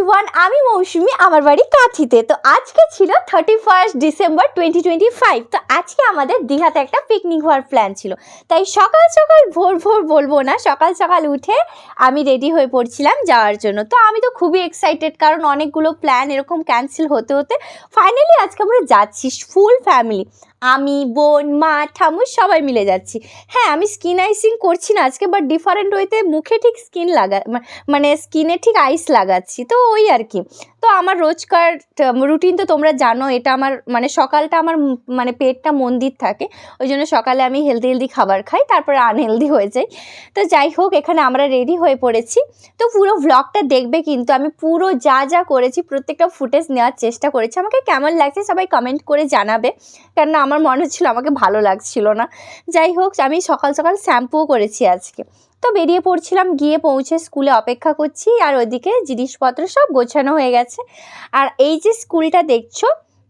Everyone আমি মৌসুমি, আমার বাড়ি কাঁথিতে। তো আজকে ছিল thirty first December twenty twenty five তো আজকে আমাদের দীঘাতে একটা পিকনিক হওয়ার প্ল্যান ছিল। তাই সকাল সকাল ভোর ভোর বলব না, সকাল সকাল উঠে আমি রেডি হয়ে পড়ছিলাম যাওয়ার জন্য। তো আমি তো খুবই এক্সাইটেড কারণ অনেকগুলো প্ল্যান এরকম ক্যান্সেল হতে হতে ফাইনালি আজকে আমরা যাচ্ছি ফুল ফ্যামিলি আমি, বোন, মা ঠামু সবাই মিলে যাচ্ছি। হ্যাঁ আমি স্কিন আইসিং করছি না আজকে বাট ডিফারেন্ট ওয়েতে মুখে ঠিক স্কিন লাগা মানে স্কিনে ঠিক আইস লাগাচ্ছি। তো ওই আর কি। তো আমার রোজকার রুটিন তো তোমরা জানো, এটা আমার মানে সকালটা আমার মানে পেটটা মন্দির থাকে, ওই জন্য সকালে আমি হেলদি হেলদি খাবার খাই, তারপরে আনহেলদি হয়ে যাই। তো যাই হোক, এখানে আমরা রেডি হয়ে পড়েছি। তো পুরো ভ্লগটা দেখবে কিন্তু আমি পুরো যা যা করেছি, প্রত্যেকটা ফুটেজ নেওয়ার চেষ্টা করেছি। আমাকে কেমন লাগছে সবাই কমেন্ট করে জানাবে, কেননা আমার মনে হচ্ছিল আমাকে ভালো লাগছিল না। যাই হোক, আমি সকাল সকাল শ্যাম্পুও করেছি আজকে। তো বেরিয়ে পড়ছিলাম, গিয়ে পৌঁছে স্কুলে অপেক্ষা করছি, আর ওইদিকে জিনিসপত্র সব গোছানো হয়ে গেছে। আর এই যে স্কুলটা দেখছ,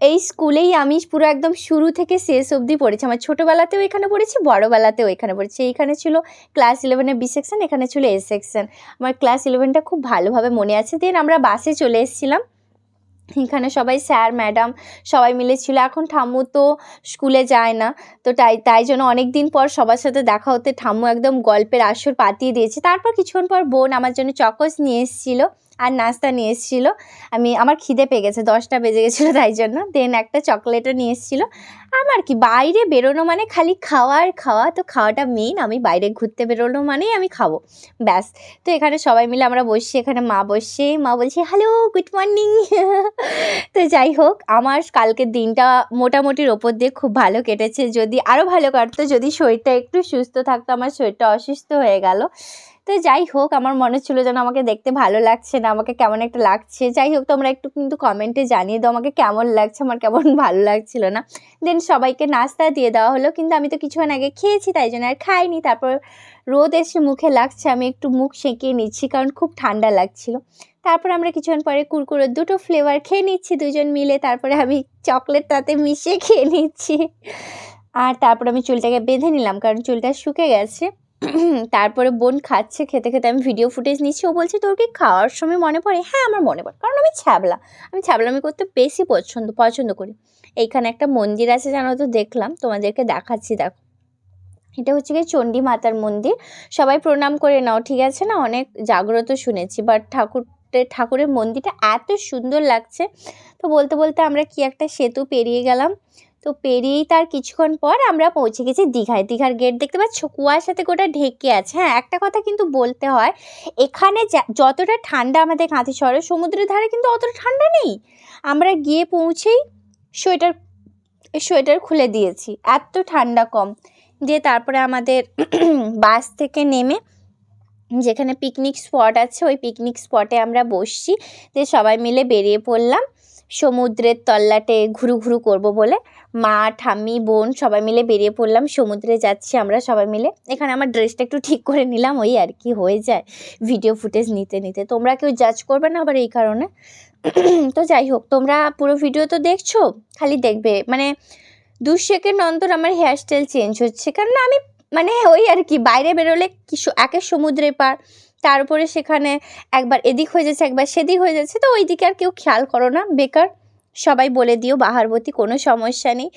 এই স্কুলেই আমি পুরো একদম শুরু থেকে শেষ অবধি পড়েছি। আমার ছোটোবেলাতেও এখানে পড়েছি, বড়োবেলাতেও এখানে পড়েছি। এইখানে ছিল ক্লাস ইলেভেনের বি সেকশন এখানে ছিল এ সেকশন আমার ক্লাস ইলেভেনটা খুব ভালোভাবে মনে আছে। দেন আমরা বাসে চলে এসেছিলাম। এখানে সবাই স্যার, ম্যাডাম সবাই মিলে ছিল। এখন ঠাম্মু তো স্কুলে যায় না। তো তাই তাই জন্য অনেক দিন পর সবার সাথে দেখা হতে ঠাম্মু একদম গল্পের আসর পাতিয়ে দিয়েছে। তারপর কিছুক্ষণ পর বোন আমার জন্য চকোস নিয়ে এসেছিল। আর নাস্তা নিয়ে এসেছিল। আমি, আমার খিদে পেয়ে গেছে, দশটা বেজে গেছিল তাই জন্য। দেন একটা চকলেটও নিয়ে এসেছিল। আমার কি, বাইরে বেরোনো মানে খালি খাওয়া আর খাওয়া? তো খাওয়াটা মেইন আমি বাইরে ঘুরতে বেরোনো মানেই আমি খাব। ব্যাস। তো এখানে সবাই মিলে আমরা বসছি, এখানে মা বসছে। মা বলছে হ্যালো গুড মর্নিং তো যাই হোক, আমার কালকের দিনটা মোটামুটির ওপর দিয়ে খুব ভালো কেটেছে। যদি আরও ভালো কাটতো, যদি শরীরটা একটু সুস্থ থাকতো, আমার শরীরটা অসুস্থ হয়ে গেল। তো যাই হোক, আমার মনে ছিল যেন আমাকে দেখতে ভালো লাগছে না, আমাকে কেমন একটা লাগছে। যাই হোক, তোমরা একটু কিন্তু কমেন্টে জানিয়ে দাও আমাকে কেমন লাগছে, আমার কেমন ভালো লাগছিল না। দেন সবাইকে নাস্তা দিয়ে দেওয়া হলো, কিন্তু আমি তো কিছুক্ষণ আগে খেয়েছি, তাই জন্য আর খাইনি। তারপর রোদ এসে মুখে লাগছে, আমি একটু মুখ সেঁকিয়ে নিচ্ছি, কারণ খুব ঠান্ডা লাগছিল। তারপর আমরা কিছুক্ষণ পরে কুরকুরের দুটো ফ্লেভার খেয়ে নিচ্ছি, দুজন মিলে। তারপরে আমি চকলেট তাতে মিশিয়ে খেয়ে নিচ্ছি। আর তারপর আমি চুলটাকে বেঁধে নিলাম, কারণ চুলটা শুকে গেছে। তারপরে বোন খাচ্ছে, খেতে খেতে আমি ভিডিও ফুটেজ নিচ্ছি। ও বলছে, তোর কি খাওয়ার সময় মনে পড়ে? হ্যাঁ আমার মনে পড়ে। কারণ আমি ছ্যাবলা। আমি ছ্যাবলামি করতে বেশি পছন্দ পছন্দ করি। এইখানে একটা মন্দির আছে, জানো তো, দেখলাম। তোমাদেরকে দেখাচ্ছি, দেখো। এটা হচ্ছে গিয়ে চণ্ডী মাতার মন্দির। সবাই প্রণাম করে নাও, ঠিক আছে না? অনেক জাগ্রত শুনেছি বাট ঠাকুর ঠাকুরের মন্দিরটা এত সুন্দর লাগছে। তো বলতে বলতে আমরা কি একটা সেতু পেরিয়ে গেলাম। তো পেরিয়েই তার কিছুক্ষণ পর আমরা পৌঁছে গেছি দীঘায়। দীঘার গেট দেখতে পাচ্ছ? কুয়াশাতে গোটা ঢেকে আছে। হ্যাঁ একটা কথা কিন্তু বলতে হয়, এখানে যতটা ঠান্ডা আমাদের কাঁথি শহরে সমুদ্রের ধারে কিন্তু অতটা ঠান্ডা নেই। আমরা গিয়ে পৌঁছেই সোয়েটার সোয়েটার খুলে দিয়েছি। এত ঠান্ডা কম। দিয়ে তারপরে আমাদের বাস থেকে নেমে যেখানে পিকনিক স্পট আছে, ওই পিকনিক স্পটে আমরা বসছি। দিয়ে সবাই মিলে বেরিয়ে পড়লাম। সমুদ্রের তল্লাটে ঘুরু ঘুরু করব বলে। মা, ঠাম্মি, বোন সবাই মিলে বেরিয়ে পড়লাম। সমুদ্রে যাচ্ছি আমরা সবাই মিলে। এখানে আমার ড্রেসটা একটু ঠিক করে নিলাম, ওই আর কি হয়ে যায়। ভিডিও ফুটেজ নিতে নিতে। তোমরা কেউ জাজ করবে না আবার এই কারণে। তো যাই হোক, তোমরা পুরো ভিডিও তো দেখছ? খালি দেখবে। মানে দু সেকেন্ড অন্তর আমার হেয়ারস্টাইল চেঞ্জ হচ্ছে। কারণ আমি মানে ওই আর কি, বাইরে বেরোলে কি স- একে সমুদ্রের পার তার উপরে সেখানে একবার এদিক হয়ে যাচ্ছে, একবার সেদিক হয়ে যাচ্ছে, তো ওই দিকে আর কেউ খেয়াল করো না, বেকার। সবাই বলে দিও বাহারবতী কোনো সমস্যা নেই।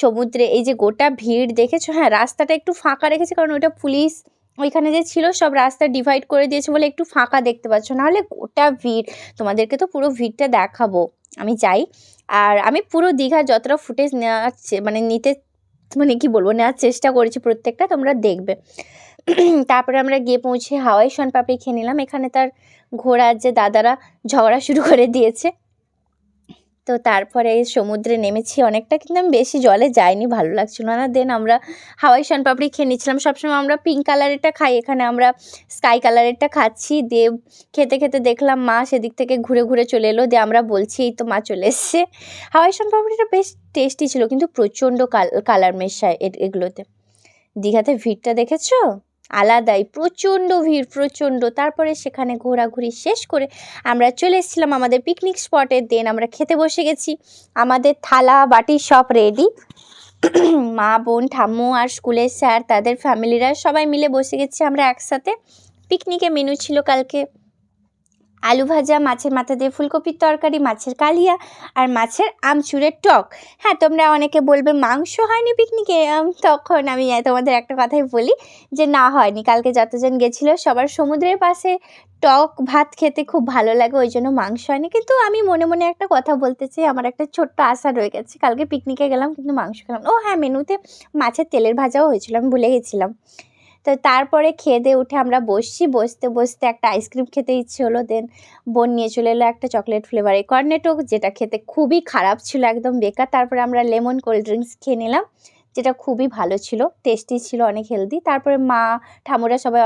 সমুদ্রে এই যে গোটা ভিড় দেখেছ হ্যাঁ রাস্তাটা একটু ফাঁকা রেখেছে, কারণ ওইটা পুলিশ ওইখানে যে ছিল, সব রাস্তা ডিভাইড করে দিয়েছে বলে একটু ফাঁকা দেখতে পাচ্ছ। নাহলে গোটা ভিড়, তোমাদেরকে তো পুরো ভিড়টা দেখাবো, আমি যাই। আর আমি পুরো দীঘার যতটা ফুটেজ নেওয়ার মানে নিতে মানে কি বলব, নেওয়ার চেষ্টা করেছি প্রত্যেকটা, তোমরা দেখবে। তারপরে আমরা গিয়ে পৌঁছে হাওয়াই পাপড়ি খেয়ে নিলাম। এখানে তার ঘোড়ার যে দাদারা ঝগড়া শুরু করে দিয়েছে। তো তারপরে সমুদ্রে নেমেছি অনেকটা, কিন্তু আমি বেশি জলে যাইনি, ভালো লাগছিল না। দেন আমরা হাওয়াই পাপড়ি খেয়ে নিচ্ছিলাম। সবসময় আমরা পিঙ্ক কালারেরটা খাই, এখানে আমরা স্কাই কালারেরটা খাচ্ছি। দিয়ে খেতে খেতে দেখলাম মা সেদিক থেকে ঘুরে ঘুরে চলে এলো। দিয়ে আমরা বলছি, এই তো মা চলে এসছে। হাওয়াই পাপড়িটা বেশ টেস্টি ছিল, কিন্তু প্রচণ্ড কালার মেশায় এগুলোতে। দীঘাতে ভিড়টা দেখেছ? আলাদাই, প্রচণ্ড ভিড়, প্রচণ্ড। তারপরে সেখানে ঘোরাঘুরি শেষ করে আমরা চলে এসেছিলাম আমাদের পিকনিক স্পটে দেন আমরা খেতে বসে গেছি। আমাদের থালা, বাটি সব রেডি মা, বোন, ঠাম্মু আর স্কুলের স্যার তাদের ফ্যামিলিরা সবাই মিলে বসে গেছি আমরা একসাথে। পিকনিকে মেনু ছিল কালকে। আলু ভাজা, মাছের মাথা দিয়ে ফুলকপির তরকারি, মাছের কালিয়া আর মাছের আমচুরের টক। হ্যাঁ তোমরা অনেকে বলবে, মাংস হয়নি পিকনিকে? তখন আমি তোমাদের একটা কথাই বলি যে, না, হয়নি। কালকে যতজন গেছিল, সবার সমুদ্রের পাশে টক ভাত খেতে খুব ভালো লাগে, ওই জন্য মাংস হয়নি। কিন্তু আমি মনে মনে একটা কথা বলতে চাই, আমার একটা ছোট্ট আশা রয়ে গেছে। কালকে পিকনিকে গেলাম, কিন্তু মাংস খেলাম ও হ্যাঁ মেনুতে মাছের তেলের ভাজাও হয়েছিল, আমি ভুলে গেছিলাম। তো তারপরে খেয়ে উঠে আমরা বসছি। বসতে বসতে একটা আইসক্রিম খেতে ইচ্ছে হলো। দেন বোন নিয়ে চলে এলো একটা চকলেট ফ্লেভারের কর্নেটো যেটা খেতে খুবই খারাপ ছিল একদম বেকার। তারপরে আমরা লেমন কোল্ড ড্রিঙ্কস খেয়ে নিলাম, যেটা খুবই ভালো ছিল টেস্টি ছিল, অনেক হেলদি তারপরে মা ঠামুরা সবাই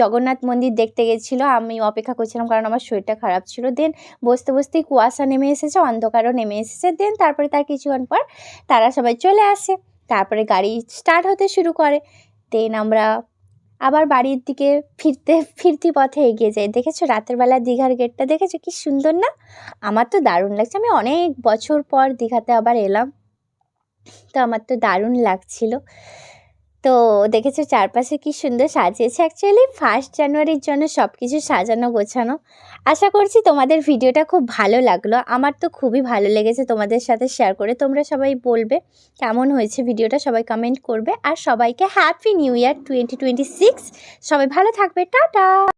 জগন্নাথ মন্দির দেখতে গেছিল। আমি অপেক্ষা করছিলাম কারণ আমার শরীরটা খারাপ ছিল। দেন বসতে বসতেই কুয়াশা নেমে এসেছে, অন্ধকারও নেমে এসেছে। দেন তারপরে তার কিছুক্ষণ পর তারা সবাই চলে আসে। তারপরে গাড়ি স্টার্ট হতে শুরু করে। দেন আমরা আবার বাড়ির দিকে ফিরতে, ফিরতি পথে এগিয়ে যাই। দেখেছ রাতের বেলা দীঘার গেটটা দেখেছ কি সুন্দর না? আমার তো দারুণ লাগছে। আমি অনেক বছর পর দীঘাতে আবার এলাম। তো আমার তো দারুণ লাগছিল। তো দেখেছ চারপাশে কি সুন্দর সাজিয়েছে? অ্যাকচুয়ালি ফার্স্ট জানুয়ারির জন্য সব কিছু সাজানো, গোছানো। আশা করছি তোমাদের ভিডিওটা খুব ভালো লাগল। আমার তো খুবই ভালো লেগেছে তোমাদের সাথে শেয়ার করে। তোমরা সবাই বলবে কেমন হয়েছে ভিডিওটা সবাই কমেন্ট করবে। আর সবাইকে happy new year twenty twenty six সবাই ভালো থাকবে। টাটা!